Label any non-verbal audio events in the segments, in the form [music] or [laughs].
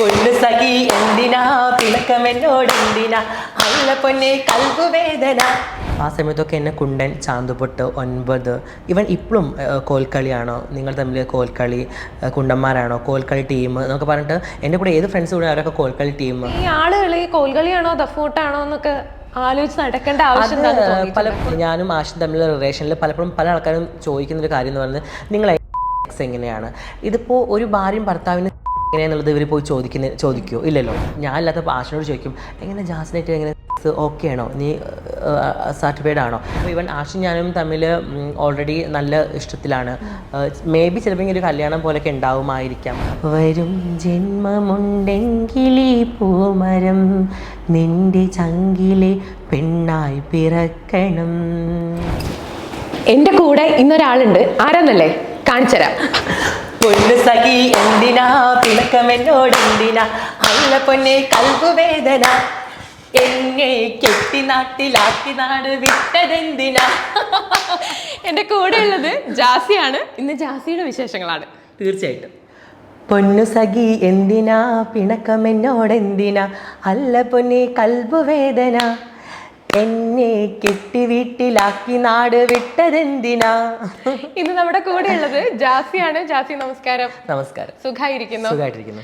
പൊന്നു സഖി എന്തിനാ? എന്നോട് എന്തിനാ? അല്ല പൊന്നെ കൽബു വേദന ആ സമയത്തൊക്കെ എന്നെ കുണ്ടൻ ചാന്തുപൊട്ട് ഒൻപത്. ഇവൻ ഇപ്പോഴും കോൽക്കളിയാണോ? നിങ്ങൾ തമ്മിൽ കോൽക്കളി കുണ്ടന്മാരാണോ? കോൽക്കളി ടീം എന്നൊക്കെ പറഞ്ഞിട്ട് എന്റെ കൂടെ ഏത് ഫ്രണ്ട്സ് കൂടെ അവരൊക്കെ കോൽക്കളി ടീം ഈ ആളുകൾ ഈ കോൽക്കളിയാണോ ദഫൂട്ടാണോ എന്നൊക്കെ ആലോചിച്ച് നടക്കേണ്ട ആവശ്യം അത് എന്താന്ന് തോന്നി? പല ഞാനും ആശും തമ്മിലുള്ള റിലേഷനിൽ പലപ്പോഴും പല ആൾക്കാരും ചോദിക്കുന്ന ഒരു കാര്യം എന്ന് പറയുന്നത് നിങ്ങൾ എക്സ് എങ്ങനെയാണ്? ഇതിപ്പോൾ ഒരു ഭാര്യയും ഭർത്താവിന് എങ്ങനെയാന്നുള്ളത് ഇവർ പോയി ചോദിക്കുന്ന ചോദിക്കുമോ ഇല്ലല്ലോ. ഞാൻ അല്ലാത്തപ്പോൾ ആശിനോട് ചോദിക്കും എങ്ങനെ ജാസ്നായിട്ട് എങ്ങനെ ഓക്കെ ആണോ? നീ സർട്ടിഫൈഡ് ആണോ? അപ്പോൾ ഇവൻ ആഷും ഞാനും തമ്മിൽ ഓൾറെഡി നല്ല ഇഷ്ടത്തിലാണ്. മേ ബി ചിലപ്പോൾ ഇങ്ങനെ ഒരു കല്യാണം പോലെയൊക്കെ ഉണ്ടാവുമായിരിക്കാം. വരും ജന്മമുണ്ടെങ്കിലീ പൂമരം നിന്റെ ചങ്കിലെ പെണ്ണായി പിറക്കണം. എന്റെ കൂടെ ഇന്നൊരാളുണ്ട്. ആരാന്നല്ലേ? കാണിച്ചരാം പൊന്നു സഖി എന്തിനാ? പിണക്കം എന്നോട് എന്തിനാ? അല്ല പൊന്നെ കൽപ്പുവേദന എന്നെ കെട്ടി നാട്ടിലാക്കി നാട് വിട്ടതെന്തിനാ? എന്റെ കൂടെ ഉള്ളത് ജാസിയാണ്. ഇന്ന് ജാസിയുടെ വിശേഷങ്ങളാണ്. തീർച്ചയായിട്ടും. പൊന്നു സഖി എന്തിനാ? പിണക്കം എന്നോടെന്തിനാ അല്ല പൊന്നെ കൽബു വേദന എന്നെ കെട്ടി വീട്ടിലാക്കി നാട് വിട്ടതെന്തിനാ? ഇന്ന് നമ്മുടെ കൂടെ ഉള്ളത് ജാസിയാണ്. ജാസി നമസ്കാരം. നമസ്കാരം. സുഖായിരിക്കുന്നു? സുഖമായിട്ടിരിക്കുന്നു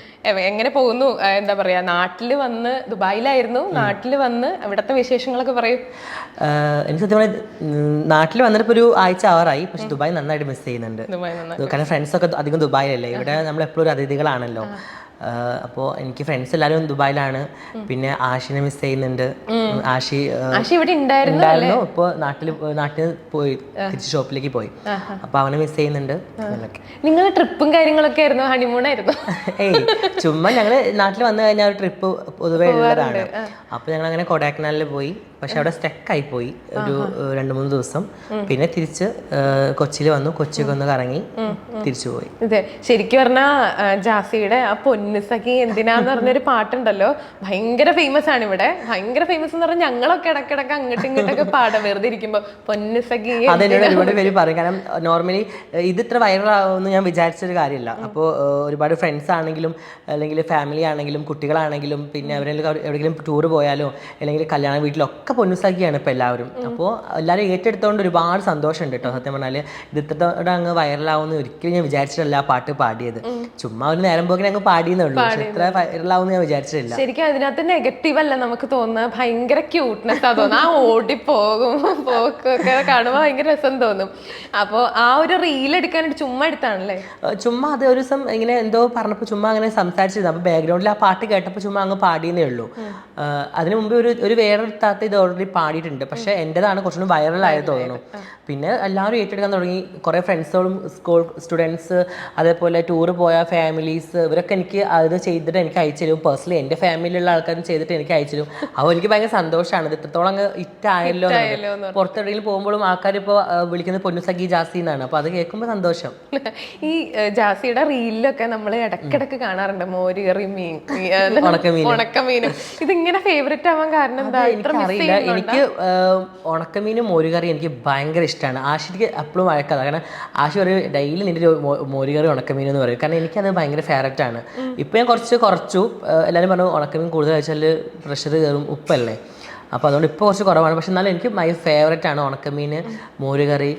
എങ്ങനെ പോകുന്നു? എന്താ പറയാ നാട്ടിൽ വന്ന് ദുബായിലായിരുന്നു. നാട്ടിൽ വന്ന് അവിടത്തെ വിശേഷങ്ങളൊക്കെ പറയും. എനിക്ക് സത്യം പറയാം നാട്ടിൽ വന്നിട്ട് ഒരു ആഴ്ച ആവാറായി. പക്ഷെ ദുബായ് നന്നായിട്ട് മിസ് ചെയ്യുന്നുണ്ട്. കാരണം ഫ്രണ്ട്സ് ഒക്കെ അധികം ദുബായിലല്ലേ ഇവിടെ നമ്മൾ എപ്പോഴും ഒരു അതിഥികളാണല്ലോ. അപ്പോൾ എനിക്ക് ഫ്രണ്ട്സ് എല്ലാവരും ദുബായിലാണ്. പിന്നെ ആഷിനെ മിസ് ചെയ്യുന്നുണ്ട്. ആഷി ഇവിടെ ഉണ്ടായിരുന്നു ഇപ്പൊ ഇപ്പോൾ നാട്ടിൽ നാട്ടിൽ പോയി തിരിച്ച് ഷോപ്പിലേക്ക് പോയി. അപ്പോൾ അവനെ മിസ് ചെയ്യുന്നുണ്ട്. നിങ്ങൾ ട്രിപ്പും കാര്യങ്ങളൊക്കെ ആയിരുന്നു? ഹണിമൂൺ ആയിരുന്നു? ഏയ് ചുമ്മാ ഞങ്ങൾ നാട്ടിൽ വന്നു കഴിഞ്ഞാൽ ഒരു ട്രിപ്പ് പൊതുവേ ഉള്ളതാണ്. അപ്പോൾ ഞങ്ങൾ അങ്ങനെ കൊടൈക്കനാലിൽ പോയി. പക്ഷെ അവിടെ സ്റ്റക്കായി പോയി ഒരു രണ്ട് മൂന്ന് ദിവസം. പിന്നെ തിരിച്ച് കൊച്ചിയിൽ വന്നു. കൊച്ചിയൊക്കെ ഒന്ന് കറങ്ങി തിരിച്ചു പോയി. അതെ. ശരിക്കും പറഞ്ഞാ ജാസിയുടെ ആ പൊന്നുസഖി എന്തിനാന്ന് പറഞ്ഞൊരു പാട്ടുണ്ടല്ലോ. ഭയങ്കര ഫേമസ് ആണ് ഇവിടെ. ഭയങ്കര ഫേമസ് എന്ന് പറഞ്ഞാൽ ഞങ്ങളൊക്കെ ഇടക്കിടക്ക് അങ്ങോട്ടും ഇങ്ങോട്ടൊക്കെ പാടാം. വെറുതെ ഇരിക്കുമ്പോൾ പൊന്നുസഖി അതെന്നോട് ഒരുപാട് പേര് പറയും. കാരണം നോർമലി ഇത് ഇത്ര വൈറലാവുമെന്ന് ഞാൻ വിചാരിച്ചൊരു കാര്യമില്ല അപ്പോൾ ഒരുപാട് ഫ്രണ്ട്സ് ആണെങ്കിലും അല്ലെങ്കിൽ ഫാമിലി ആണെങ്കിലും കുട്ടികളാണെങ്കിലും പിന്നെ അവരെല്ലാം എവിടെയെങ്കിലും ടൂർ പോയാലോ അല്ലെങ്കിൽ കല്യാണ വീട്ടിലൊക്കെ പൊന്നുസാക്കിയാണ് ഇപ്പോൾ എല്ലാവരും. അപ്പോൾ എല്ലാവരും ഏറ്റെടുത്തോണ്ട് ഒരുപാട് സന്തോഷമുണ്ട് കേട്ടോ. സത്യം പറഞ്ഞാൽ ഇത് ഇത്രത്തോടെ അങ്ങ് വൈറലാവുമെന്ന് ഒരിക്കലും ഞാൻ വിചാരിച്ചിട്ടില്ല ആ പാട്ട് പാടിയത്. ചുമ്മാ ഒരു നേരം പോക്കിന് അങ്ങ് പാടിയെന്നേ ഉള്ളൂ. പക്ഷെ ഇത്ര വൈറലാവുമെന്ന് ഞാൻ വിചാരിച്ചിട്ടില്ല. ശരിക്കും അതിനകത്ത് നെഗറ്റീവ് അല്ല നമുക്ക് തോന്നുന്നത് ഭയങ്കര ക്യൂട്ട്നെസ് ആ തോന്നുന്നത് ആ ഓടിപ്പോകും പോക്കൊക്കെ കാണുമ്പോൾ ഭയങ്കര രസം തോന്നും. അപ്പോൾ ആ ഒരു റീൽ എടുക്കാനായിട്ട് ചുമ്മാ എടുത്താണല്ലേ? ചുമ്മാ അത് ഒരു ദിവസം ഇങ്ങനെ എന്തോ പറഞ്ഞപ്പോൾ ചുമ്മാ അങ്ങനെ സംസാരിച്ചിരുന്നു. അപ്പോൾ ബാക്ക്ഗ്രൗണ്ടിൽ ആ പാട്ട് കേട്ടപ്പോൾ ചുമ്മാ അങ്ങ് പാടിയെന്നേ ഉള്ളൂ. അതിനു മുമ്പ് ഒരു ഒരു വേറൊരു താത്ത ഇത് ഓൾറെഡി പാടിയിട്ടുണ്ട്. പക്ഷേ എന്റെതാണ് കുറച്ചുകൂടി വൈറലായത് തോന്നുന്നു. പിന്നെ എല്ലാവരും ഏറ്റെടുക്കാൻ തുടങ്ങി. കുറേ ഫ്രണ്ട്സുകളും സ്കൂൾ സ്റ്റുഡൻസ് അതേപോലെ ടൂർ പോയ ഫാമിലീസ് ഇവരൊക്കെ എനിക്ക് അത് ചെയ്തിട്ട് എനിക്ക് അയച്ചു തരും. പേഴ്സണലി എന്റെ ഫാമിലിയിലുള്ള ആൾക്കാരും ചെയ്തിട്ട് എനിക്ക് അയച്ചു തരും. അപ്പോൾ എനിക്ക് ഭയങ്കര സന്തോഷമാണ് ഇത് ഇത്രത്തോളം അങ്ങ് ഇറ്റായല്ലോ പുറത്തെവിടെയെങ്കിലും പോകുമ്പോഴും ആൾക്കാർ ഇപ്പോൾ വിളിക്കുന്നത് പൊന്നുസഖി ജാസി എന്നാണ്. അപ്പോൾ അത് കേൾക്കുമ്പോൾ സന്തോഷം. ഈ ജാസിയുടെ റീലിലൊക്കെ നമ്മൾ ഇടക്കിടക്ക് കാണാറുണ്ട്. മോര് കറി മീൻ ഉണക്കമീൻ. ഉണക്കമീനും ഇതിങ്ങനെ ഫേവറേറ്റ് ആവാൻ കാരണം എന്താ? ഇത്ര എനിക്കറിയില്ല എനിക്ക് ഉണക്കമീനും മോരുകറി എനിക്ക് ഭയങ്കര ഇഷ്ടമാണ് ആഷിക്ക് എപ്പോഴും വഴക്കാതെ കാരണം ആഷി ഒരു ഡെയിലി നിന്റെ മോരുകറി ഉണക്കമീൻ എന്ന് പറയും. കാരണം എനിക്കത് ഭയങ്കര ഫേവററ്റ് ആണ്. ഇപ്പം ഞാൻ കുറച്ച് കുറച്ചു എല്ലാവരും പറഞ്ഞു ഉണക്കമീൻ കൂടുതൽ കഴിച്ചാൽ പ്രഷർ കയറും ഉപ്പല്ലേ. അപ്പോൾ അതുകൊണ്ട് ഇപ്പോൾ കുറച്ച് കുറവാണ്. പക്ഷെ എന്നാലും എനിക്ക് മൈ ഫേവററ്റ് ആണ് ഉണക്കമീൻ മോരുകറി.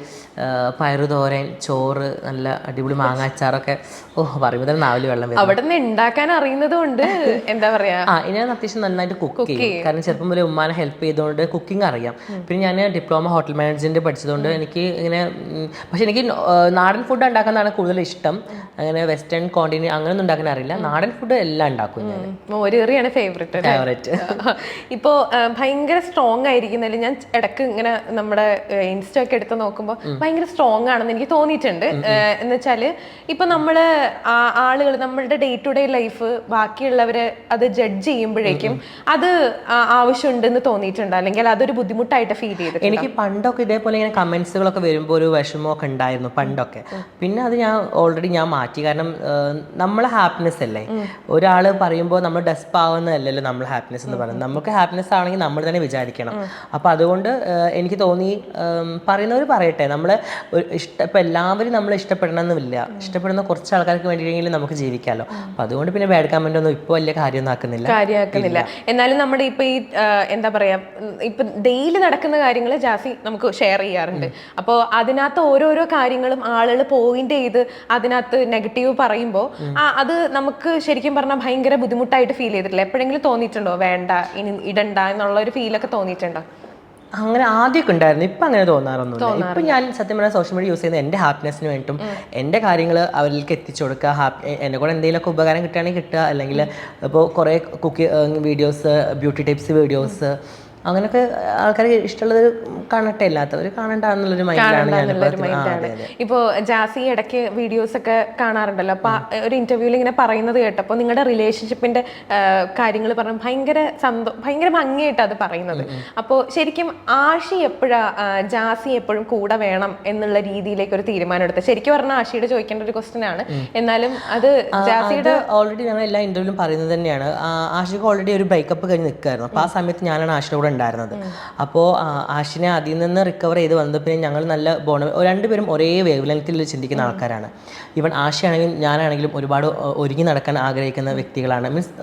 പയറുതോരൻ ചോറ് നല്ല അടിപൊളി മാങ്ങാച്ചാറൊക്കെ ഓ പറയുമ്പോൾ തന്നെ നാവിൽ വെള്ളം വരും അവിടെ നിന്ന് ഉണ്ടാക്കാൻ അറിയുന്നത് കൊണ്ട് [laughs] എന്താ പറയാ? ആ ഇനി ഞാൻ അത്യാവശ്യം നന്നായിട്ട് കുക്ക് ചെയ്യും. കാരണം ചെറുപ്പം മുതലേ ഉമ്മാനെ ഹെൽപ്പ് ചെയ്തുകൊണ്ട് കുക്കിംഗ് അറിയാം. പിന്നെ ഞാൻ ഡിപ്ലോമ ഹോട്ടൽ മാനേജ്മെന്റ് പഠിച്ചതുകൊണ്ട് എനിക്ക് ഇങ്ങനെ പക്ഷെ എനിക്ക് നാടൻ ഫുഡ് ഉണ്ടാക്കാനാണ് കൂടുതൽ ഇഷ്ടം. അങ്ങനെ വെസ്റ്റേൺ കോണ്ടിനി അങ്ങനെയൊന്നും ഉണ്ടാക്കാൻ അറിയില്ല. നാടൻ ഫുഡ് എല്ലാം ഉണ്ടാക്കും ഞാൻ. ഫേവറേറ്റ് ഫേവറേറ്റ് [laughs] ഇപ്പോ ഭയങ്കര സ്ട്രോങ് ആയിരിക്കുന്നതിൽ ഞാൻ ഇടയ്ക്ക് ഇങ്ങനെ നമ്മുടെ ഇൻസ്റ്റ ഒക്കെ എടുത്ത് നോക്കുമ്പോൾ ഭയങ്കര സ്ട്രോങ് ആണെന്ന് എനിക്ക് തോന്നിയിട്ടുണ്ട്. എന്ന് വെച്ചാൽ ഇപ്പൊ നമ്മൾ ആളുകൾ നമ്മളുടെ ഡേ ടു ഡേ ലൈഫ് ബാക്കിയുള്ളവരെ അത് ജഡ്ജ് ചെയ്യുമ്പോഴേക്കും അത് ആവശ്യമുണ്ടെന്ന് തോന്നിയിട്ടുണ്ട്. അല്ലെങ്കിൽ അതൊരു ബുദ്ധിമുട്ടായിട്ട് ഫീൽ ചെയ്തു എനിക്ക് പണ്ടൊക്കെ ഇതേപോലെ ഇങ്ങനെ കമന്റ്സുകളൊക്കെ വരുമ്പോൾ ഒരു വിഷമമൊക്കെ ഉണ്ടായിരുന്നു പണ്ടൊക്കെ. പിന്നെ അത് ഞാൻ ഓൾറെഡി ഞാൻ മാറ്റി. കാരണം നമ്മളെ ഹാപ്പിനെസ് അല്ലേ? ഒരാൾ പറയുമ്പോൾ നമ്മൾ ഡെസ്പ് ആവുന്നതല്ലല്ലോ നമ്മൾ ഹാപ്പിനെസ് എന്ന് പറയുന്നത്. നമുക്ക് ഹാപ്പിനെസ് ആണെങ്കിൽ നമ്മൾ തന്നെ വിചാരിക്കണം. അപ്പോൾ അതുകൊണ്ട് എനിക്ക് തോന്നി പറയുന്നവർ പറയട്ടെ. നമ്മൾ ഇഷ്ട ഇപ്പം എല്ലാവരും നമ്മൾ ഇഷ്ടപ്പെടണമെന്നില്ല ഇഷ്ടപ്പെടുന്ന കുറച്ച് ആൾക്കാർക്ക് വേണ്ടിയിട്ടെങ്കിലും നമുക്ക് ജീവിക്കാമല്ലോ അപ്പോൾ അതുകൊണ്ട് പിന്നെ ബാഡ് കമന്റ് ഒന്നും ഇപ്പോൾ വലിയ കാര്യമൊന്നും ആക്കുന്നില്ല കാര്യമാക്കുന്നില്ല എന്നാലും നമ്മുടെ ഇപ്പൊ ഈ എന്താ പറയാ ഇപ്പം ഇപ്പൊ ഡെയിലി നടക്കുന്ന കാര്യങ്ങൾ ജാസി നമുക്ക് ഷെയർ ചെയ്യാറുണ്ട്. അപ്പോൾ അതിനകത്ത് ഓരോരോ കാര്യങ്ങളും ആളുകൾ പോയിന്റ് ചെയ്ത് അതിനകത്ത് നെഗറ്റീവ് പറയുമ്പോൾ ആ അത് നമുക്ക് ശരിക്കും പറഞ്ഞാൽ ഭയങ്കര ബുദ്ധിമുട്ടായിട്ട് ഫീൽ ചെയ്തിട്ടില്ല. എപ്പോഴെങ്കിലും തോന്നിയിട്ടുണ്ടോ വേണ്ട ഇനി ഇടണ്ട എന്നുള്ള ഒരു ഫീലൊക്കെ തോന്നിയിട്ടുണ്ടോ? അങ്ങനെ ആദ്യമൊക്കെ ഉണ്ടായിരുന്നു. ഇപ്പം അങ്ങനെ തോന്നാറൊന്നുമില്ല. ഇപ്പം ഞാൻ സത്യം പറഞ്ഞാൽ സോഷ്യൽ മീഡിയ യൂസ് ചെയ്യുന്നത് എന്റെ ഹാപ്പിനെസ്സിന് വേണ്ടിയിട്ടും എന്റെ കാര്യങ്ങൾ അവരിലേക്ക് എത്തിച്ചു കൊടുക്കുക ഹാപ്പി എന്നെ കൂടെ എന്തെങ്കിലുമൊക്കെ ഉപകാരം കിട്ടുകയാണെങ്കിൽ കിട്ടുക. അല്ലെങ്കിൽ ഇപ്പോൾ കുറേ Kuki videos beauty tips videos അങ്ങനെയൊക്കെ ആൾക്കാർക്ക് ഇഷ്ടമുള്ളത് കാണട്ടെ ഇല്ലാത്തവർ കാണണ്ട എന്നുള്ളൊരു മൈൻഡാണ് ഇപ്പോ ജാസി ഇടയ്ക്ക് വീഡിയോസ് ഒക്കെ കാണാറുണ്ടല്ലോ. അപ്പൊ ഒരു ഇന്റർവ്യൂവിൽ ഇങ്ങനെ പറയുന്നത് കേട്ടപ്പോൾ നിങ്ങളുടെ റിലേഷൻഷിപ്പിന്റെ കാര്യങ്ങൾ പറഞ്ഞു ഭയങ്കര സന്തോ ഭയങ്കര ഭംഗിയായിട്ട് അത് പറയുന്നത്. അപ്പോൾ ശരിക്കും ആഷി എപ്പോഴാ ജാസി എപ്പോഴും കൂടെ വേണം എന്നുള്ള രീതിയിലേക്ക് ഒരു തീരുമാനം എടുത്തത് ശരിക്കും പറഞ്ഞാൽ ആഷിയുടെ ചോദിക്കേണ്ട ഒരു ക്വസ്റ്റ്യൻ ആണ്. എന്നാലും അത് ജാസിയുടെ ഓൾറെഡി ഞങ്ങൾ എല്ലാ ഇന്റർവ്യൂലും പറയുന്നത് തന്നെയാണ്. ആഷിക്ക് ഓൾറെഡി ഒരു ബ്രേക്കപ്പ് കഴിഞ്ഞ് നിൽക്കുകയായിരുന്നു അപ്പോൾ ആ സമയത്ത് ഞാനാണ് ആഷിയുടെ കൂടെ ഉണ്ടായിരുന്നത്. അപ്പോൾ ആഷിനെ അതിൽ നിന്ന് റിക്കവർ ചെയ്ത് വന്നത് പിന്നെ ഞങ്ങൾ നല്ല ബോണ രണ്ടുപേരും ഒരേ വേവ് ലെങ്ത്തിൽ ചിന്തിക്കുന്ന ആൾക്കാരാണ്. ഈവൻ ആഷയാണെങ്കിലും ഞാനാണെങ്കിലും ഒരുപാട് ഒരുങ്ങി നടക്കാൻ ആഗ്രഹിക്കുന്ന വ്യക്തികളാണ്. മീൻസ്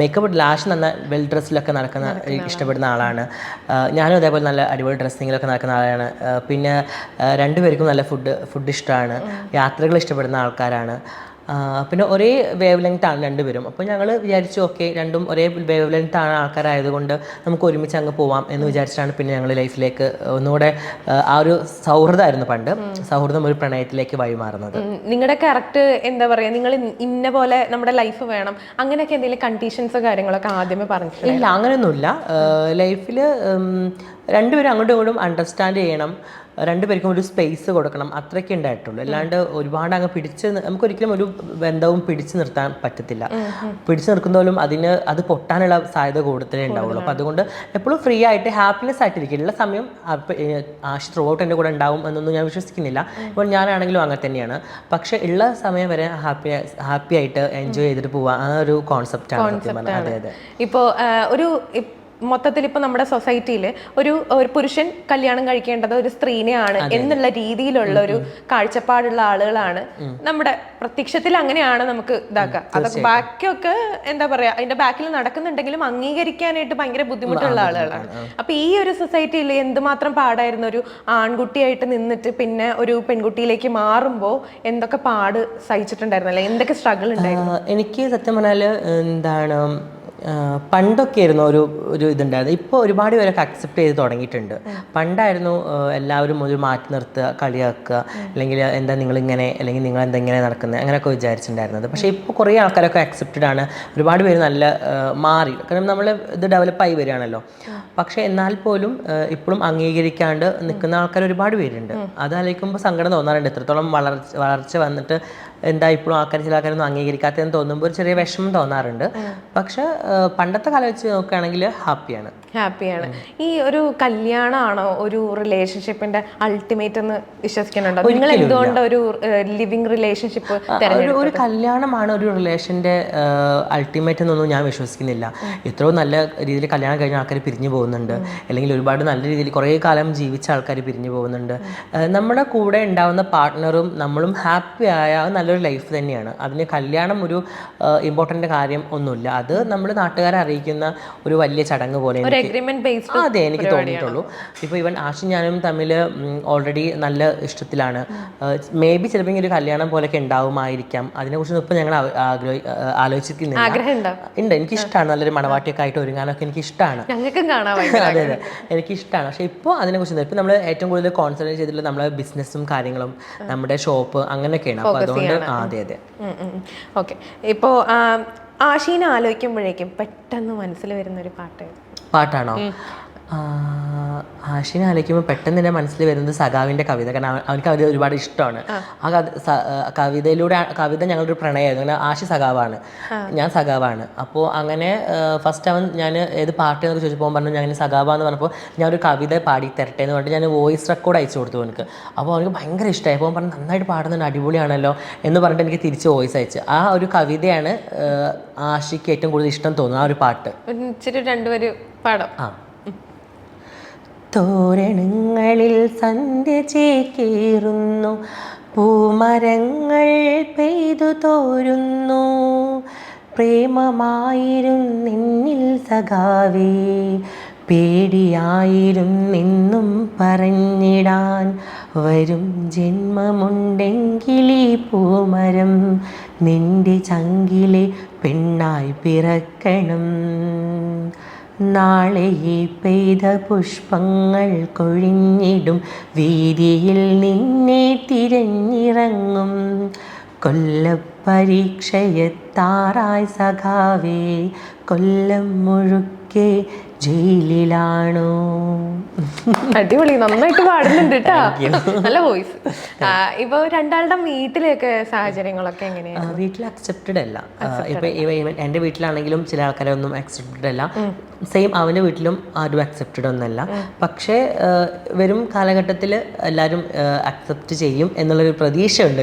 മേക്കപ്പ് ലാഷ് നല്ല വെൽ ഡ്രസ്സിലൊക്കെ നടക്കുന്ന ഇഷ്ടപ്പെടുന്ന ആളാണ്. ഞാനും അതേപോലെ നല്ല അടിപൊളി ഡ്രസ്സിങ്ങിലൊക്കെ നടക്കുന്ന ആളാണ്. പിന്നെ രണ്ടുപേർക്കും നല്ല ഫുഡ് ഫുഡ് ഇഷ്ടമാണ്. യാത്രകൾ ഇഷ്ടപ്പെടുന്ന ആൾക്കാരാണ്. പിന്നെ ഒരേ വേവ് ലെങ്ത് ആണ് രണ്ടുപേരും. അപ്പോൾ ഞങ്ങൾ വിചാരിച്ചു ഓക്കെ രണ്ടും ഒരേ വേവ് ലെങ്ത് ആണ് ആൾക്കാരായതുകൊണ്ട് നമുക്ക് ഒരുമിച്ച് അങ്ങ് പോവാം എന്ന് വിചാരിച്ചിട്ടാണ് പിന്നെ ഞങ്ങൾ ലൈഫിലേക്ക് ഒന്നുകൂടെ ആ, ആ ഒരു സൗഹൃദമായിരുന്നു പണ്ട്. സൗഹൃദം ഒരു പ്രണയത്തിലേക്ക് വഴിമാറുന്നത്. നിങ്ങളുടെ കറക്റ്റ് എന്താ പറയുക നിങ്ങൾ ഇന്ന പോലെ നമ്മുടെ ലൈഫ് വേണം. അങ്ങനെയൊക്കെ എന്തെങ്കിലും കണ്ടീഷൻസ് കാര്യങ്ങളൊക്കെ ആദ്യമേ പറഞ്ഞു ഇല്ല അങ്ങനെയൊന്നുമില്ല. ലൈഫിൽ രണ്ടുപേരും അങ്ങോട്ടും ഇങ്ങോട്ടും അണ്ടർസ്റ്റാൻഡ് ചെയ്യണം. രണ്ടുപേർക്കും ഒരു സ്പേസ് കൊടുക്കണം. അത്രയ്ക്ക് ഉണ്ടായിട്ടുള്ളൂ. അല്ലാണ്ട് ഒരുപാട് അങ്ങ് പിടിച്ച് നമുക്ക് ഒരിക്കലും ഒരു ബന്ധവും പിടിച്ചു നിർത്താൻ പറ്റത്തില്ല. പിടിച്ചു നിർക്കുന്നതോലും അതിന് അത് പൊട്ടാനുള്ള സാധ്യത കൂടുതലേ ഉണ്ടാവുള്ളൂ. അപ്പോൾ അതുകൊണ്ട് എപ്പോഴും ഫ്രീ ആയിട്ട് ഹാപ്പിനെസ് ആയിട്ടിരിക്കും ഉള്ള സമയം അപ്പ- ആശ് ത്രൂ ഔട്ട് എന്റെ കൂടെ ഉണ്ടാവും എന്നൊന്നും ഞാൻ വിശ്വസിക്കുന്നില്ല. ഇപ്പോൾ ഞാനാണെങ്കിലും അങ്ങനെ തന്നെയാണ്. പക്ഷെ ഉള്ള സമയം വരെ ഹാപ്പി ഹാപ്പി ആയിട്ട് എൻജോയ് ചെയ്തിട്ട് പോവാ. ആ ഒരു കോൺസെപ്റ്റ് ആണ് ഇപ്പോ അതെ അതെ. ഇപ്പോൾ ഒരു മൊത്തത്തിൽ ഇപ്പൊ നമ്മുടെ സൊസൈറ്റിയിൽ ഒരു ഒരു പുരുഷൻ കല്യാണം കഴിക്കേണ്ടത് ഒരു സ്ത്രീനെയാണ് എന്നുള്ള രീതിയിലുള്ള ഒരു കാഴ്ചപ്പാടുള്ള ആളുകളാണ് നമ്മുടെ പ്രത്യക്ഷത്തിൽ അങ്ങനെയാണ് നമുക്ക് ഇതാക്കുക. അതൊക്കെ ബാക്കിയൊക്കെ എന്താ പറയാ അതിന്റെ ബാക്കിൽ നടക്കുന്നുണ്ടെങ്കിലും അംഗീകരിക്കാനായിട്ട് ഭയങ്കര ബുദ്ധിമുട്ടുള്ള ആളുകളാണ്. അപ്പൊ ഈ ഒരു സൊസൈറ്റിയിൽ എന്തുമാത്രം പാടായിരുന്നു? ഒരു ആൺകുട്ടിയായിട്ട് നിന്നിട്ട് പിന്നെ ഒരു പെൺകുട്ടിയിലേക്ക് മാറുമ്പോൾ എന്തൊക്കെ പാട് സഹിച്ചിട്ടുണ്ടായിരുന്നല്ലേ എന്തൊക്കെ സ്ട്രഗിൾ ഉണ്ടായിരുന്നു? എനിക്ക് സത്യം പറഞ്ഞാൽ എന്താണ് പണ്ടൊക്കെ ആയിരുന്നു ഒരു ഒരു ഇതുണ്ടായിരുന്നു ഇപ്പോൾ ഒരുപാട് പേരൊക്കെ അക്സെപ്റ്റ് ചെയ്ത് തുടങ്ങിയിട്ടുണ്ട്. പണ്ടായിരുന്നു എല്ലാവരും ഒരു മാറ്റി നിർത്തുക കളിയാക്കുക അല്ലെങ്കിൽ എന്താ നിങ്ങളിങ്ങനെ അല്ലെങ്കിൽ നിങ്ങൾ എന്താ ഇങ്ങനെ നടക്കുന്നത് അങ്ങനെയൊക്കെ വിചാരിച്ചിട്ടുണ്ടായിരുന്നത്. പക്ഷേ ഇപ്പോൾ കുറേ ആൾക്കാരൊക്കെ അക്സെപ്റ്റഡ് ആണ്. ഒരുപാട് പേര് നല്ല മാറി. കാരണം നമ്മൾ ഇത് ഡെവലപ്പായി വരികയാണല്ലോ. പക്ഷേ എന്നാൽ പോലും ഇപ്പോഴും അംഗീകരിക്കാണ്ട് നിൽക്കുന്ന ആൾക്കാർ ഒരുപാട് പേരുണ്ട്. അത് ആലോചിക്കുമ്പോൾ സങ്കടം തോന്നാറുണ്ട്. എത്രത്തോളം വളർച്ച വളർച്ച വന്നിട്ട് എന്താ ഇപ്പോഴും ആൾക്കാർ ചില ആൾക്കാരൊന്നും അംഗീകരിക്കാത്തതെന്ന് തോന്നുമ്പോൾ ഒരു ചെറിയ വിഷമം തോന്നാറുണ്ട്. പക്ഷെ പണ്ടത്തെ കാലം വെച്ച് നോക്കുകയാണെങ്കിൽ ഹാപ്പിയാണ്. ഹാപ്പിയാണ്. ഈ ഒരു കല്യാണമാണോ ഒരു റിലേഷൻഷിപ്പിന്റെ അൾട്ടിമേറ്റ് എന്ന് വിശ്വസിക്കുന്നുണ്ടോ? നിങ്ങൾ എന്തുകൊണ്ട് ഒരു ലിവിങ് റിലേഷൻഷിപ്പ് ഒരു കല്യാണമാണ് ഒരു റിലേഷന്റെ അൾട്ടിമേറ്റ് എന്നൊന്നും ഞാൻ വിശ്വസിക്കുന്നില്ല. എത്രയോ നല്ല രീതിയിൽ കല്യാണം കഴിഞ്ഞ ആൾക്കാർ പിരിഞ്ഞു പോകുന്നുണ്ട്. അല്ലെങ്കിൽ ഒരുപാട് നല്ല രീതിയിൽ കുറേ കാലം ജീവിച്ച ആൾക്കാർ പിരിഞ്ഞു പോകുന്നുണ്ട്. നമ്മുടെ കൂടെ ഉണ്ടാവുന്ന പാർട്ട്ണറും നമ്മളും ഹാപ്പി ആയ അത് നല്ലൊരു ലൈഫ് തന്നെയാണ്. അതിന് കല്യാണം ഒരു ഇമ്പോർട്ടന്റ് കാര്യം ഒന്നുമില്ല. അത് നമ്മൾ നാട്ടുകാരെ അറിയിക്കുന്ന ഒരു വലിയ ചടങ്ങ് പോലെ അതെ എനിക്ക് തോന്നിയിട്ടുള്ളൂ. ഇപ്പോൾ ഇവൻ ആഷും ഞാനും തമ്മിൽ ഓൾറെഡി നല്ല ഇഷ്ടത്തിലാണ്. മേ ബി ചിലപ്പോൾ ഒരു കല്യാണം പോലെയൊക്കെ ഉണ്ടാവുമായിരിക്കാം. അതിനെക്കുറിച്ച് ഇപ്പോൾ ഞങ്ങൾ ആഗ്രഹി ആലോചിക്കുന്നില്ല. ഉണ്ട് എനിക്കിഷ്ടമാണ് നല്ലൊരു മണവാട്ടിയൊക്കെ ആയിട്ട് ഒരുങ്ങാനൊക്കെ എനിക്ക് ഇഷ്ടമാണ് [laughs] [laughs] അതെ അതെ. എനിക്കിഷ്ടമാണ് പക്ഷേ ഇപ്പോൾ അതിനെക്കുറിച്ച് ഇപ്പോൾ നമ്മൾ ഏറ്റവും കൂടുതൽ കോൺസെൻട്രേറ്റ് ചെയ്തിട്ടുള്ള നമ്മളെ ബിസിനസ്സും കാര്യങ്ങളും നമ്മുടെ ഷോപ്പ് അങ്ങനെയൊക്കെയാണ്. അപ്പോൾ അതുകൊണ്ട് അതെ അതെ. ഓക്കെ. ഇപ്പോ ആശീനെ ആലോചിക്കുമ്പോഴേക്കും പെട്ടെന്ന് മനസ്സിൽ വരുന്ന ഒരു പാട്ട്. പാട്ടാണോ? ആ, ആഷിനെ ആലോചിക്കുമ്പോൾ പെട്ടെന്ന് എന്റെ മനസ്സിൽ വരുന്നത് സഖാവിന്റെ കവിത കാരണം അവന് കവിത ഒരുപാട് ഇഷ്ടമാണ്. ആ. കവി സ- കവിതയിലൂടെ കവിത ഞങ്ങളൊരു പ്രണയമായിരുന്നു. അങ്ങനെ ആഷി സഖാവാണ്. ഞാൻ സഖാവാണ്. അപ്പോൾ അങ്ങനെ ഫസ്റ്റ് അവൻ ഞാൻ ഏത് പാട്ട് എന്നൊക്കെ ചോദിച്ചപ്പോൾ പറഞ്ഞു ഞാൻ സഖാവാന്ന് പറഞ്ഞപ്പോൾ ഞാൻ ഒരു കവിത പാടി തരട്ടെ എന്ന് പറഞ്ഞിട്ട് ഞാൻ വോയിസ് റെക്കോർഡ് അയച്ചു കൊടുത്തു അവനക്ക് അപ്പോൾ അവനക്ക് ഭയങ്കര ഇഷ്ടമായി അപ്പോൾ പറഞ്ഞു നന്നായിട്ട് പാടുന്നുണ്ട് അടിപൊളിയാണല്ലോ എന്ന് പറഞ്ഞിട്ട് എനിക്ക് തിരിച്ച് വോയിസ് അയച്ചു. ആ ഒരു കവിതയാണ് ആഷിക്ക് ഏറ്റവും കൂടുതൽ ഇഷ്ടം തോന്നുന്നത് ആ ഒരു പാട്ട്. ഇച്ചിരി രണ്ടുപേര് പാടാം. ആ. തോരണങ്ങളിൽ സന്ധ്യ ചേക്കേറുന്നു. പൂമരങ്ങൾ പെയ്തു തോരുന്നു. പ്രേമമായിരുന്നിന്നിൽ സഖാവേ പേടിയായിരുന്നെന്നും പറഞ്ഞിടാൻ വരും ജന്മമുണ്ടെങ്കിൽ ഈ പൂമരം നിന്റെ ചങ്കിലെ പെണ്ണായി പിറക്കണം. നാളെ ഈ പെയ്ത പുഷ്പങ്ങൾ കൊഴിഞ്ഞിടും. വീതിയിൽ നിന്നെ തിരഞ്ഞിറങ്ങും. കൊല്ലപ്പരീക്ഷയെത്താറായി സഖാവേ കൊല്ലം മുഴുക്കെ ജയിലിലാണോ? അടിപൊളി. നന്നായിട്ട് പാടുന്നുണ്ട് കേട്ടാ നല്ല വോയിസ്. ഇപ്പൊ രണ്ടാളുടെ വീട്ടിലൊക്കെ സാഹചര്യങ്ങളൊക്കെ എങ്ങനെയാ വീട്ടിൽ അക്സെപ്റ്റഡ് അല്ല. ഇപ്പൊ എന്റെ വീട്ടിലാണെങ്കിലും ചില ആൾക്കാരെ ഒന്നും അക്സെപ്റ്റഡ് അല്ല. സെയിം അവന്റെ വീട്ടിലും ആരും അക്സെപ്റ്റഡ് ഒന്നല്ല. പക്ഷേ വരും കാലഘട്ടത്തിൽ എല്ലാരും അക്സെപ്റ്റ് ചെയ്യും എന്നുള്ളൊരു പ്രതീക്ഷയുണ്ട്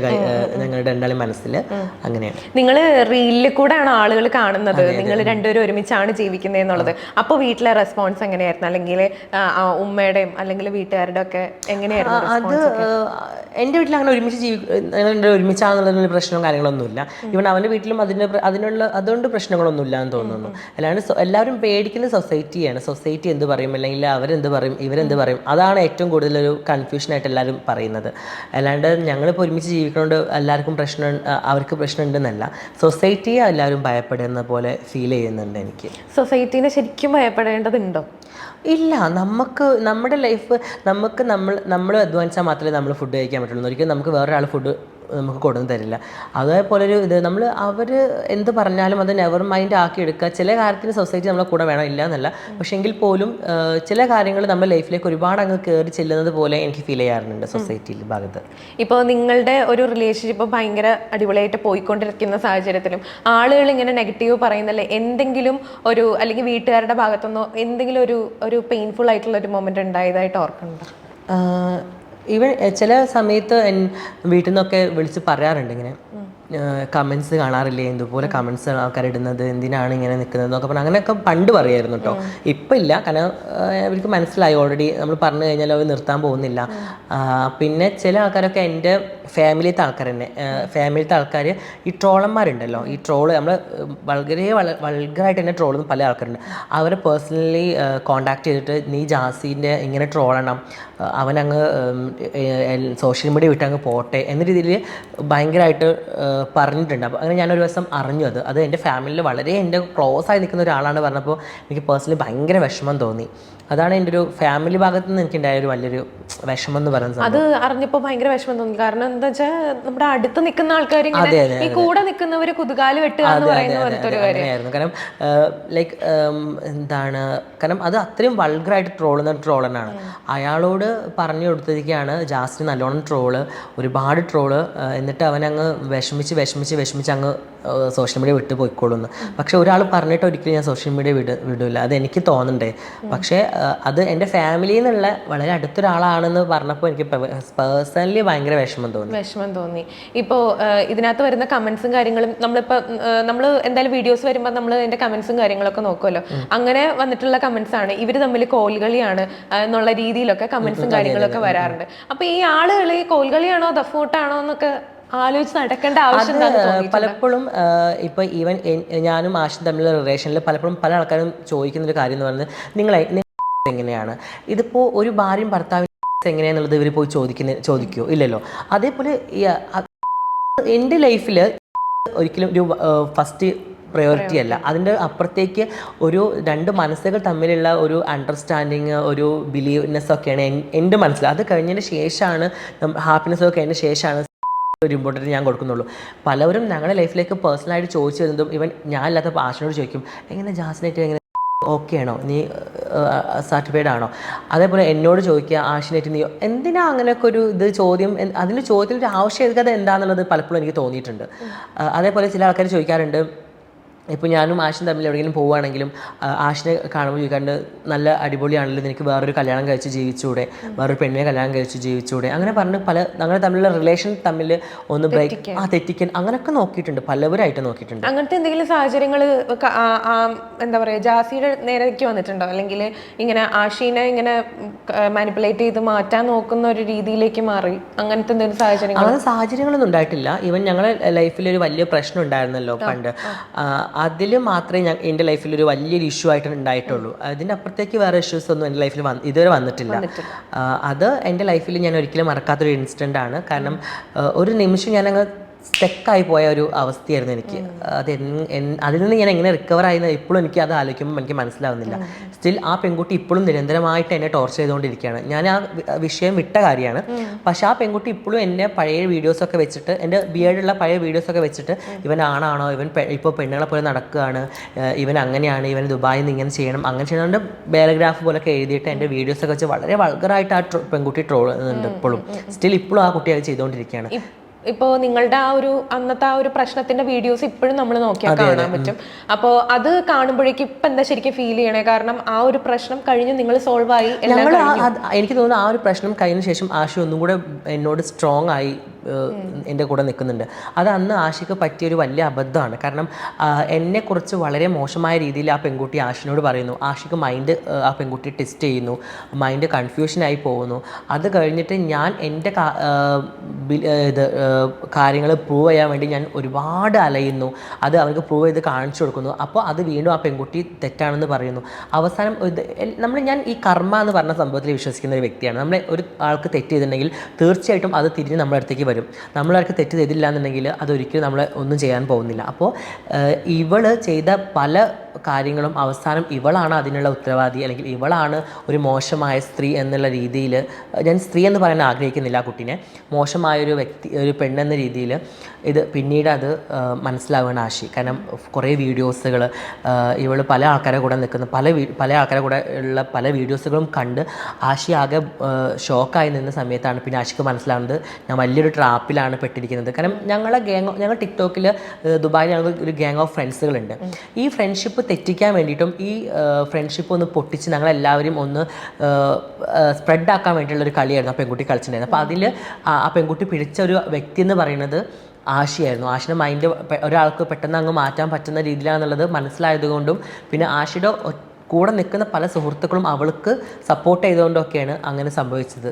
ഞങ്ങളുടെ രണ്ടാളും മനസ്സിൽ അങ്ങനെയാണ്. നിങ്ങൾ റീലിൽ കൂടെയാണ് ആളുകൾ കാണുന്നത്. നിങ്ങൾ രണ്ടുപേരും ഒരുമിച്ചാണ് ജീവിക്കുന്നത് എന്നുള്ളത് അപ്പോൾ വീട്ടിലെ റെസ്പോൺസ് എങ്ങനെയായിരുന്നു? അല്ലെങ്കിൽ ഉമ്മയുടെയും അല്ലെങ്കിൽ വീട്ടുകാരുടെ ഒക്കെ എങ്ങനെയായിരുന്നു അത് എന്റെ വീട്ടിൽ അങ്ങനെ ഒരുമിച്ച് ജീവി അങ്ങനെ ഒരുമിച്ചാണെന്നുള്ള പ്രശ്നവും കാര്യങ്ങളൊന്നുമില്ല. ഇവൻ അവന്റെ വീട്ടിലും അതിന് അതിനുള്ള അതുകൊണ്ട് പ്രശ്നങ്ങളൊന്നുമില്ല എന്ന് തോന്നുന്നു. അല്ലാണ്ട് എല്ലാവരും പേടിക്കുന്ന സൊസൈറ്റിയാണ്. സൊസൈറ്റി എന്ത് പറയും? അല്ലെങ്കിൽ അവരെന്ത് പറയും? ഇവരെന്ത് പറയും? അതാണ് ഏറ്റവും കൂടുതൽ ഒരു കൺഫ്യൂഷനായിട്ട് എല്ലാവരും പറയുന്നത്. അല്ലാണ്ട് ഞങ്ങളിപ്പോൾ ഒരുമിച്ച് ജീവിക്കുന്നതുകൊണ്ട് എല്ലാവർക്കും പ്രശ്നം അവർക്ക് പ്രശ്നമുണ്ടെന്നല്ല. സൊസൈറ്റിയെ എല്ലാവരും ഭയപ്പെടുന്ന പോലെ ഫീൽ ചെയ്യുന്നുണ്ട് എനിക്ക്. സൊസൈറ്റീനെ ശരിക്കും ഭയപ്പെടേണ്ടതുണ്ടോ? ഇല്ല നമുക്ക് നമ്മുടെ ലൈഫ് നമുക്ക് നമ്മൾ നമ്മൾ അധ്വാനിച്ചാൽ മാത്രമേ നമ്മൾ ഫുഡ് കഴിക്കാൻ പറ്റുള്ളൂ. ഒരിക്കലും നമുക്ക് വേറൊരാൾ ഫുഡ് നമുക്ക് കൊടുന്ന് തരില്ല. അതേപോലെ ഒരു ഇത് നമ്മൾ അവർ എന്ത് പറഞ്ഞാലും അത് നെവർ മൈൻഡ് ആക്കി എടുക്കുക ചില കാര്യത്തിന് സൊസൈറ്റി നമ്മളെ കൂടെ വേണം ഇല്ല എന്നല്ല. പക്ഷേ എങ്കിൽ പോലും ചില കാര്യങ്ങൾ നമ്മുടെ ലൈഫിലേക്ക് ഒരുപാട് അങ്ങ് കയറി ചെല്ലുന്നത് പോലെ എനിക്ക് ഫീൽ ചെയ്യാറുണ്ട് സൊസൈറ്റിയിൽ ഭാഗത്ത്. ഇപ്പോൾ നിങ്ങളുടെ ഒരു റിലേഷൻഷിപ്പ് ഭയങ്കര അടിപൊളിയായിട്ട് പോയിക്കൊണ്ടിരിക്കുന്ന സാഹചര്യത്തിലും ആളുകൾ ഇങ്ങനെ നെഗറ്റീവ് പറയുന്നല്ലേ എന്തെങ്കിലും ഒരു അല്ലെങ്കിൽ വീട്ടുകാരുടെ ഭാഗത്തുനിന്നോ എന്തെങ്കിലും ഒരു ഒരു പെയിൻഫുൾ ആയിട്ടുള്ള ഒരു മൊമെന്റ് ഉണ്ടായതായിട്ട് ഓർക്കുന്നുണ്ടോ? ഈവൻ ചില സമയത്ത് വീട്ടിൽ നിന്നൊക്കെ വിളിച്ച് പറയാറുണ്ട് ഇങ്ങനെ. കമൻസ് കാണാറില്ലേ? എന്തുപോലെ കമൻസ് ആൾക്കാർ ഇടുന്നത് എന്തിനാണ് ഇങ്ങനെ നിൽക്കുന്നത് എന്നൊക്കെ പറഞ്ഞാൽ അങ്ങനെയൊക്കെ പണ്ട് പറയായിരുന്നു കേട്ടോ ഇപ്പം ഇല്ല. കാരണം അവർക്ക് മനസ്സിലായി. ഓൾറെഡി നമ്മൾ പറഞ്ഞു കഴിഞ്ഞാൽ അവർ നിർത്താൻ പോകുന്നില്ല. പിന്നെ ചില ആൾക്കാരൊക്കെ എന്റെ ഫാമിലിത്തെ ആൾക്കാർ തന്നെ. ഫാമിലിയിലത്തെ ആൾക്കാർ ഈ ട്രോളന്മാരുണ്ടല്ലോ. ഈ ട്രോൾ നമ്മൾ വളരെ വൾഗറായിട്ട് തന്നെ ട്രോൾ പല ആൾക്കാരുണ്ട്. അവരെ പേഴ്സണലി കോണ്ടാക്ട് ചെയ്തിട്ട് നീ ജാസിന്റെ ഇങ്ങനെ ട്രോളണം അവനങ്ങ് സോഷ്യൽ മീഡിയ വിട്ട് അങ്ങ് പോട്ടെ എന്ന രീതിയിൽ ഭയങ്കരമായിട്ട് പറഞ്ഞിട്ടുണ്ട്. അപ്പോൾ അങ്ങനെ ഞാനൊരു ദിവസം അറിഞ്ഞു അത്. അത് എന്റെ ഫാമിലിയിൽ വളരെ എന്റെ ക്ലോസ് ആയി നിൽക്കുന്ന ഒരാളാണ് പറഞ്ഞപ്പോൾ എനിക്ക് പേഴ്സണലി ഭയങ്കര വിഷമം തോന്നി. അതാണ് എന്റെ ഒരു ഫാമിലി ഭാഗത്ത് നിന്ന് എനിക്കുണ്ടായ ഒരു വലിയൊരു വിഷമം എന്ന് പറയുന്നത് അത് അറിഞ്ഞപ്പോൾ ഭയങ്കര വിഷമം തോന്നി. കാരണം എന്താ വെച്ചാൽ നമ്മുടെ അടുത്ത് നിൽക്കുന്ന ആൾക്കാർ ഈ കൂടെ നിൽക്കുന്നവര് കുതുകാൽ വെട്ടുക എന്ന് പറയുന്ന പോലത്തെ ഒരു കാര്യം. കാരണം ലൈക്ക് എന്താണ് കാരണം അത് അത്രയും വൾഗറായിട്ട് ട്രോളുന്ന ട്രോളനാണ്. അയാളോട് പറഞ്ഞു കൊടുത്തിരിക്കുകയാണ് ജാസ്റ്റ് നല്ലോണം ട്രോൾ ഒരുപാട് ട്രോൾ. എന്നിട്ട് അവനങ്ങ് വിഷമിച്ച് വിഷമിച്ച് വിഷമിച്ച് അങ്ങ് സോഷ്യൽ മീഡിയ വിട്ട് പോയിക്കോളുന്നു. പക്ഷെ ഒരാൾ പറഞ്ഞിട്ട് ഒരിക്കലും ഞാൻ സോഷ്യൽ മീഡിയ വിട വിടില്ല അത് എനിക്ക് തോന്നണ്ടേ. പക്ഷേ അത് എന്റെ ഫാമിലിയിൽ നിന്നുള്ള വളരെ അടുത്തൊരാളാണെന്ന് പറഞ്ഞപ്പോൾ എനിക്ക് പേഴ്സണലി ഭയങ്കര വിഷമം തോന്നി. വിഷമം തോന്നി. ഇപ്പോൾ ഇതിനകത്ത് വരുന്ന കമന്റ്സും കാര്യങ്ങളും നമ്മളിപ്പോൾ നമ്മൾ എന്തായാലും വീഡിയോസ് വരുമ്പോൾ നമ്മൾ അതിന്റെ കമന്റ്സും കാര്യങ്ങളൊക്കെ നോക്കുമല്ലോ അങ്ങനെ വന്നിട്ടുള്ള കമന്റ്സ് ആണ്. ഇവർ തമ്മിൽ കോൽകളിയാണ് എന്നുള്ള രീതിയിലൊക്കെ കമന്റ്സും കാര്യങ്ങളൊക്കെ വരാറുണ്ട്. അപ്പോൾ ഈ ആളുകൾ ഈ കോൽകളിയാണോ ദഫൂട്ടാണോ എന്നൊക്കെ ആലോചിച്ച് നടക്കേണ്ട ആവശ്യം തോന്നി പലപ്പോഴും ഇപ്പൊ ഈവൻ ഞാനും ആശും തമ്മിലുള്ള റിലേഷനിൽ പലപ്പോഴും പല ആൾക്കാരും ചോദിക്കുന്ന ഒരു കാര്യം എന്ന് പറയുന്നത് നിങ്ങളെ എങ്ങനെയാണ്? ഇതിപ്പോ ഒരു ഭാര്യയും ഭർത്താവിനും എങ്ങനെയാന്നുള്ളത് ഇവർ പോയി ചോദിക്കുന്ന ചോദിക്കുമോ ഇല്ലല്ലോ. അതേപോലെ എന്റെ ലൈഫിൽ ഒരിക്കലും ഒരു ഫസ്റ്റ് പ്രയോറിറ്റി അല്ല. അതിന്റെ അപ്പുറത്തേക്ക് ഒരു രണ്ട് മനസ്സുകൾ തമ്മിലുള്ള ഒരു അണ്ടർസ്റ്റാൻഡിങ് ഒരു ബിലീവ്നെസ് ഒക്കെയാണ് എൻ- എന്റെ മനസ്സിൽ അത് കഴിഞ്ഞതിന് ശേഷമാണ് ഹാപ്പിനെസ് ഒക്കെ കഴിഞ്ഞ ശേഷമാണ് ഒരു ഇമ്പോർട്ടന്റ് ഞാൻ കൊടുക്കുന്നുള്ളൂ. പലവരും ഞങ്ങളുടെ ലൈഫിലേക്ക് പേഴ്സണലായിട്ട് ചോദിച്ചു വരുന്നതും ഇവൻ ഞാൻ ഇല്ലാത്തപ്പോൾ ആശനോട് ചോദിക്കും എങ്ങനെ ജാസിനായിട്ട് എങ്ങനെ ഓക്കെ ആണോ നീ സർട്ടിഫൈഡ് ആണോ? അതേപോലെ എന്നോട് ചോദിക്കുക ആഷിനായിട്ട് നീ എന്തിനാ അങ്ങനെയൊക്കെ ഒരു ഇത് ചോദ്യം അതിന് അതിന്റെ ചോദ്യത്തിൽ ഒരു ആവശ്യകത എന്താണെന്നുള്ളത് പലപ്പോഴും എനിക്ക് തോന്നിയിട്ടുണ്ട്. അതേപോലെ ചില ആൾക്കാർ ചോദിക്കാറുണ്ട് ഇപ്പോൾ ഞാനും ആഷിനും തമ്മിൽ എവിടെയെങ്കിലും പോവുകയാണെങ്കിലും ആശിനെ ആഷിനെ കാണുമ്പോൾ ചോദിക്കാണ്ട് നല്ല അടിപൊളിയാണല്ലോ നിനക്ക് വേറൊരു കല്യാണം കഴിച്ച് ജീവിച്ചൂടെ? വേറൊരു പെണ്ണിനെ കല്യാണം കഴിച്ച് ജീവിച്ചൂടെ? അങ്ങനെ പറഞ്ഞ് പല ഞങ്ങൾ തമ്മിലുള്ള റിലേഷൻ തമ്മിൽ ഒന്ന് ബ്രേക്ക് ആ തെറ്റിക്കാൻ. അങ്ങനെയൊക്കെ നോക്കിയിട്ടുണ്ട് പലവരായിട്ട് നോക്കിയിട്ടുണ്ട്. അങ്ങനത്തെ എന്തെങ്കിലും സാഹചര്യങ്ങൾ എന്താ പറയുക ജാസിയുടെ നേരേക്ക് വന്നിട്ടുണ്ടോ? അല്ലെങ്കിൽ ഇങ്ങനെ ആഷീനെ ഇങ്ങനെ മാനിപ്പുലേറ്റ് ചെയ്ത് മാറ്റാൻ നോക്കുന്ന ഒരു രീതിയിലേക്ക് മാറി? അങ്ങനത്തെ എന്തെങ്കിലും സാഹചര്യങ്ങൾ അങ്ങനെ സാഹചര്യങ്ങളൊന്നും ഉണ്ടായിട്ടില്ല. ഈവൻ ഞങ്ങളെ ലൈഫിൽ ഒരു വലിയ പ്രശ്നം ഉണ്ടായിരുന്നല്ലോ പണ്ട്. അതിൽ മാത്രമേ ഞാൻ എന്റെ ലൈഫിൽ ഒരു വലിയൊരു ഇഷ്യൂ ആയിട്ട് ഉണ്ടായിട്ടുള്ളൂ. അതിന്റെ അപ്പുറത്തേക്ക് വേറെ ഇഷ്യൂസ് ഒന്നും എന്റെ ലൈഫിൽ വന്ന് ഇതുവരെ വന്നിട്ടില്ല. അത് എന്റെ ലൈഫിൽ ഞാൻ ഒരിക്കലും മറക്കാത്തൊരു ഇൻസിഡന്റ് ആണ്. കാരണം ഒരു നിമിഷം ഞാനങ്ങ് സ്റ്റെക്കായി പോയ ഒരു അവസ്ഥയായിരുന്നു എനിക്ക്. അത് അതിൽ നിന്ന് ഞാൻ എങ്ങനെ റിക്കവർ ആയെന്ന് ഇപ്പോഴും എനിക്ക് അത് ആലോചിക്കുമ്പോൾ എനിക്ക് മനസ്സിലാവുന്നില്ല. സ്റ്റിൽ ആ പെൺകുട്ടി ഇപ്പോഴും നിരന്തരമായിട്ട് എന്നെ ടോർച്ചർ ചെയ്തുകൊണ്ടിരിക്കുകയാണ്. ഞാൻ ആ വിഷയം വിട്ട കാര്യമാണ്. പക്ഷേ ആ പെൺകുട്ടി ഇപ്പോഴും എന്റെ പഴയ വീഡിയോസൊക്കെ വെച്ചിട്ട് എന്റെ ബിയേഡുള്ള പഴയ വീഡിയോസൊക്കെ വെച്ചിട്ട് ഇവൻ ആണാണോ ഇവൻ ഇപ്പോൾ പെണ്ണുങ്ങളെ പോലെ നടക്കുകയാണ് ഇവൻ അങ്ങനെയാണ് ഇവൻ ദുബായിൽ നിന്ന് ഇങ്ങനെ ചെയ്യണം അങ്ങനെ ചെയ്യുന്നുണ്ട് പാരഗ്രാഫ് പോലൊക്കെ എഴുതിയിട്ട് എന്റെ വീഡിയോസൊക്കെ വെച്ച് വളരെ വൾഗറായിട്ട് ആ പെൺകുട്ടി ട്രോൾ ചെയ്യുന്നുണ്ട് ഇപ്പോഴും. സ്റ്റിൽ ഇപ്പോഴും ആ കുട്ടി അത് ചെയ്തുകൊണ്ടിരിക്കുകയാണ്. ഇപ്പോ നിങ്ങളുടെ ആ ഒരു അന്നത്തെ ആ ഒരു പ്രശ്നത്തിന്റെ വീഡിയോസ് ഇപ്പോഴും നമ്മൾ നോക്കിയാൽ കാണാൻ പറ്റും. അപ്പോൾ അത് കാണുമ്പോഴേക്കും ഇപ്പൊ എന്താ ശരിക്കും ഫീൽ ചെയ്യണേ? കാരണം ആ ഒരു പ്രശ്നം കഴിഞ്ഞ് നിങ്ങൾ സോൾവ് ആയി എനിക്ക് തോന്നുന്നു ആ ഒരു പ്രശ്നം കഴിഞ്ഞ ശേഷം ആശു ഒന്നും കൂടെ എന്നോട് സ്ട്രോങ് ആയി എന്റെ കൂടെ നിൽക്കുന്നുണ്ട്. അത് അന്ന് ആഷിക്ക് പറ്റിയൊരു വലിയ അബദ്ധമാണ്. കാരണം എന്നെക്കുറിച്ച് വളരെ മോശമായ രീതിയിൽ ആ പെൺകുട്ടി ആഷിനോട് പറയുന്നു. ആഷിക്ക് മൈൻഡ് ആ പെൺകുട്ടി ടെസ്റ്റ് ചെയ്യുന്നു. മൈൻഡ് കൺഫ്യൂഷനായി പോകുന്നു. അത് കഴിഞ്ഞിട്ട് ഞാൻ എന്റെ ഇത് കാര്യങ്ങൾ പ്രൂവ് ചെയ്യാൻ വേണ്ടി ഞാൻ ഒരുപാട് അലയുന്നു. അത് അവർക്ക് പ്രൂവ് ചെയ്ത് കാണിച്ചു കൊടുക്കുന്നു. അപ്പോൾ അത് വീണ്ടും ആ പെൺകുട്ടി തെറ്റാണെന്ന് പറയുന്നു. അവസാനം നമ്മൾ ഞാൻ ഈ കർമ്മ എന്ന് പറഞ്ഞ സംഭവത്തിൽ വിശ്വസിക്കുന്ന ഒരു വ്യക്തിയാണ്. നമ്മൾ ഒരു ആൾക്ക് തെറ്റ് ചെയ്തിട്ടുണ്ടെങ്കിൽ തീർച്ചയായിട്ടും അത് തിരിഞ്ഞ് നമ്മുടെ അടുത്തേക്ക് വരും. നമ്മളാർക്ക് തെറ്റ് ചെയ്തില്ല എന്നുണ്ടെങ്കിൽ അതൊരിക്കലും നമ്മളെ ഒന്നും ചെയ്യാൻ പോകുന്നില്ല. അപ്പോൾ ഇവൾ ചെയ്ത പല കാര്യങ്ങളും അവസാനം ഇവളാണ് അതിനുള്ള ഉത്തരവാദി അല്ലെങ്കിൽ ഇവളാണ് ഒരു മോശമായ സ്ത്രീ എന്നുള്ള രീതിയിൽ ഞാൻ സ്ത്രീ എന്ന് പറയാൻ ആഗ്രഹിക്കുന്നില്ല ആ കുട്ടീനെ. മോശമായൊരു വ്യക്തി ഒരു പെണ്ണെന്ന രീതിയിൽ ഇത് പിന്നീട് അത് മനസ്സിലാവുകയാണ് ആശി. കാരണം കുറേ വീഡിയോസുകൾ ഇവൾ പല ആൾക്കാരെ കൂടെ നിൽക്കുന്ന. പല പല ആൾക്കാരെ കൂടെ ഉള്ള പല വീഡിയോസുകളും കണ്ട് ആശി ആകെ ഷോക്കായി നിന്ന സമയത്താണ് പിന്നെ ആശിക്ക് മനസ്സിലാവുന്നത് ഞാൻ വലിയൊരു ട്രാപ്പിലാണ് പെട്ടിരിക്കുന്നത്. കാരണം ഞങ്ങളെ ഗ്യാങ് ഞങ്ങൾ ടിക്ടോക്കിൽ ദുബായിൽ ഞങ്ങൾ ഒരു ഗ്യാങ് ഓഫ് ഫ്രണ്ട്സുകളുണ്ട് ഈ ഫ്രണ്ട്ഷിപ്പ് തെറ്റിക്കാൻ വേണ്ടിയിട്ടും ഈ ഫ്രണ്ട്ഷിപ്പ് ഒന്ന് പൊട്ടിച്ച് ഞങ്ങളെല്ലാവരും ഒന്ന് സ്പ്രെഡ് ആക്കാൻ വേണ്ടിയിട്ടുള്ള ഒരു കളിയായിരുന്നു ആ പെൺകുട്ടി കളിച്ചിട്ടുണ്ടായിരുന്നത്. അപ്പോൾ അതിൽ ആ പെൺകുട്ടി പിടിച്ച ഒരു വ്യക്തി എന്ന് പറയുന്നത് ആശയായിരുന്നു. ആശയുടെ മൈൻഡ് ഒരാൾക്ക് പെട്ടെന്ന് അങ്ങ് മാറ്റാൻ പറ്റുന്ന രീതിയിലാണെന്നുള്ളത് മനസ്സിലായതുകൊണ്ടും പിന്നെ ആശയുടെ കൂടെ നിൽക്കുന്ന പല സുഹൃത്തുക്കളും അവൾക്ക് സപ്പോർട്ട് ചെയ്തുകൊണ്ടൊക്കെയാണ് അങ്ങനെ സംഭവിച്ചത്.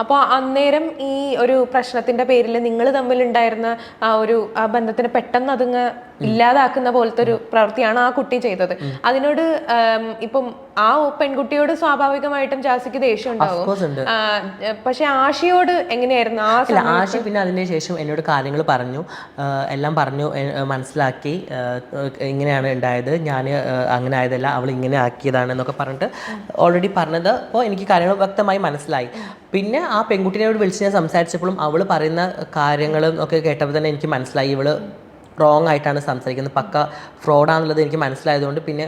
അപ്പോൾ അന്നേരം ഈ ഒരു പ്രശ്നത്തിന്റെ പേരിൽ നിങ്ങൾ തമ്മിലുണ്ടായിരുന്ന ആ ഒരു ബന്ധത്തിന് പെട്ടെന്ന് അതങ്ങ് ഇല്ലാതാക്കുന്ന പോലത്തെ ഒരു പ്രവൃത്തിയാണ് ആ കുട്ടി ചെയ്തത്. അതിനോട് ഇപ്പം ആ പെൺകുട്ടിയോട് സ്വാഭാവികമായിട്ടും ജാസിക്ക് ദേഷ്യം ഉണ്ടാവും. പക്ഷെ ആശയോട് എങ്ങനെയായിരുന്നു? ആ ആഷി പിന്നെ അതിന് ശേഷം എന്നോട് കാര്യങ്ങൾ പറഞ്ഞു. എല്ലാം പറഞ്ഞു മനസ്സിലാക്കി. ഇങ്ങനെയാണ് ഉണ്ടായത്. ഞാൻ അങ്ങനെ ആയതല്ല അവൾ ഇങ്ങനെ ആക്കിയതാണ് എന്നൊക്കെ പറഞ്ഞിട്ട് ഓൾറെഡി പറഞ്ഞത്. അപ്പോൾ എനിക്ക് കാര്യങ്ങൾ വ്യക്തമായി മനസ്സിലായി. പിന്നെ ആ പെൺകുട്ടിനോട് വിളിച്ച് ഞാൻ സംസാരിച്ചപ്പോഴും അവൾ പറയുന്ന കാര്യങ്ങളും ഒക്കെ കേട്ടപ്പോൾ തന്നെ എനിക്ക് മനസ്സിലായി. ഇവൾ റോങ് ആയിട്ടാണ് സംസാരിക്കുന്നത്. പക്ക ഫ്രോഡാണെന്നുള്ളത് എനിക്ക് മനസ്സിലായതുകൊണ്ട് പിന്നെ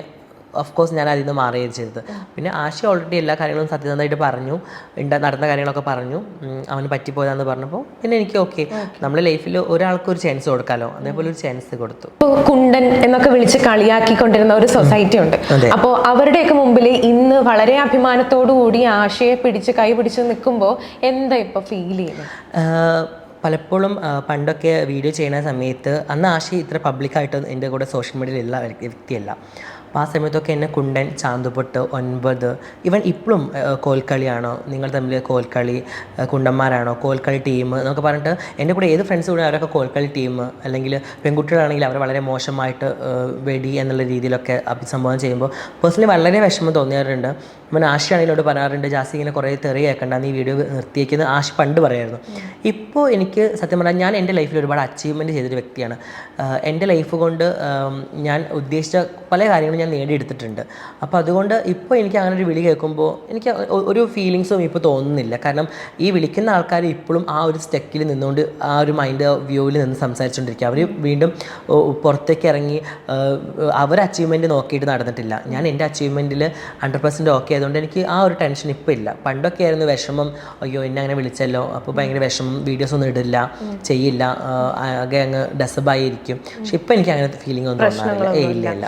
ഓഫ് കോഴ്സ് ഞാൻ അതിൽ നിന്ന് മാറുകയും ചെയ്തത്. പിന്നെ ആശ ഓൾറെഡി എല്ലാ കാര്യങ്ങളും സത്യസന്ധമായിട്ട് പറഞ്ഞു. നടന്ന കാര്യങ്ങളൊക്കെ പറഞ്ഞു. അവന് പറ്റിപ്പോയതാന്ന് പറഞ്ഞപ്പോൾ പിന്നെ എനിക്ക് ഓക്കെ നമ്മുടെ ലൈഫിൽ ഒരാൾക്ക് ഒരു ചാൻസ് കൊടുക്കാലോ. അതേപോലെ ഒരു ചാൻസ് കൊടുത്തു. കുണ്ടൻ എന്നൊക്കെ വിളിച്ച് കളിയാക്കിക്കൊണ്ടിരുന്ന ഒരു സൊസൈറ്റി ഉണ്ട്. അപ്പോൾ അവരുടെയൊക്കെ മുമ്പിൽ ഇന്ന് വളരെ അഭിമാനത്തോടു കൂടി ആശയെ പിടിച്ച് കൈ പിടിച്ച് നിൽക്കുമ്പോൾ എന്താ ഇപ്പൊ ഫീൽ ചെയ്യുന്നത്? പലപ്പോഴും പണ്ടൊക്കെ വീഡിയോ ചെയ്യുന്ന സമയത്ത് അന്ന് ആശി ഇത്ര പബ്ലിക്കായിട്ട് എന്റെ കൂടെ സോഷ്യൽ മീഡിയയിൽ ഉള്ള വ്യക്തി- വ്യക്തിയല്ല. അപ്പോൾ ആ സമയത്തൊക്കെ എന്നെ കുണ്ടൻ ചാന്തുപൊട്ട് ഒൻപത് ഇവൻ ഇപ്പോഴും കോൽക്കളിയാണോ നിങ്ങൾ തമ്മിൽ കോൽക്കളി കുണ്ടന്മാരാണോ കോൽക്കളി ടീം എന്നൊക്കെ പറഞ്ഞിട്ട് എന്റെ കൂടെ ഏത് ഫ്രണ്ട്സ് കൂടെ അവരൊക്കെ കോൽക്കളി ടീം അല്ലെങ്കിൽ പെൺകുട്ടികളാണെങ്കിൽ അവർ വളരെ മോശമായിട്ട് വെടി എന്നുള്ള രീതിയിലൊക്കെ അഭിസംബോധന ചെയ്യുമ്പോൾ പേഴ്സണലി വളരെ വിഷമം തോന്നിയാറുണ്ട്. ഇവൻ ആശയാണെങ്കിൽ എന്നോട് പറയാറുണ്ട് ജാസി ഇങ്ങനെ കുറേ തെറി കേൾക്കണ്ട നീ വീഡിയോ നിർത്തിയേക്കുന്നത് ആശ പണ്ട് പറയായിരുന്നു. ഇപ്പോൾ എനിക്ക് സത്യം പറഞ്ഞാൽ ഞാൻ എന്റെ ലൈഫിൽ ഒരുപാട് അച്ചീവ്മെന്റ് ചെയ്തൊരു വ്യക്തിയാണ്. എന്റെ ലൈഫ് കൊണ്ട് ഞാൻ ഉദ്ദേശിച്ച പല കാര്യങ്ങളും ഞാൻ നേടിയെടുത്തിട്ടുണ്ട്. അപ്പോൾ അതുകൊണ്ട് ഇപ്പോൾ എനിക്ക് അങ്ങനെ ഒരു വിളി കേൾക്കുമ്പോൾ എനിക്ക് ഒരു ഫീലിങ്സും ഇപ്പോൾ തോന്നുന്നില്ല. കാരണം ഈ വിളിക്കുന്ന ആൾക്കാർ ഇപ്പോഴും ആ ഒരു സ്റ്റെക്കിൽ നിന്നുകൊണ്ട് ആ ഒരു മൈൻഡ് വ്യൂവിൽ നിന്ന് സംസാരിച്ചുകൊണ്ടിരിക്കുക അവർ വീണ്ടും പുറത്തേക്ക് ഇറങ്ങി അവർ അച്ചീവ്മെന്റ് നോക്കിയിട്ട് നടന്നിട്ടില്ല. ഞാൻ എന്റെ അച്ചീവ്മെന്റിൽ ഹൺഡ്രഡ് പെർസെന്റ് ഓക്കെ ആയതുകൊണ്ട് എനിക്ക് ആ ഒരു ടെൻഷൻ ഇപ്പോൾ ഇല്ല. പണ്ടൊക്കെ ആയിരുന്നു വിഷമം അയ്യോ എന്നെ അങ്ങനെ വിളിച്ചല്ലോ. അപ്പോൾ ഭയങ്കര വിഷമം വീഡിയോസ് ഒന്നും ഇടില്ല ചെയ്യില്ല. ആകെ അങ്ങ് ഡെസബായിരിക്കും പക്ഷെ ഇപ്പം എനിക്ക് അങ്ങനത്തെ ഫീലിംഗ് ഒന്നും ഇല്ല ഇല്ല.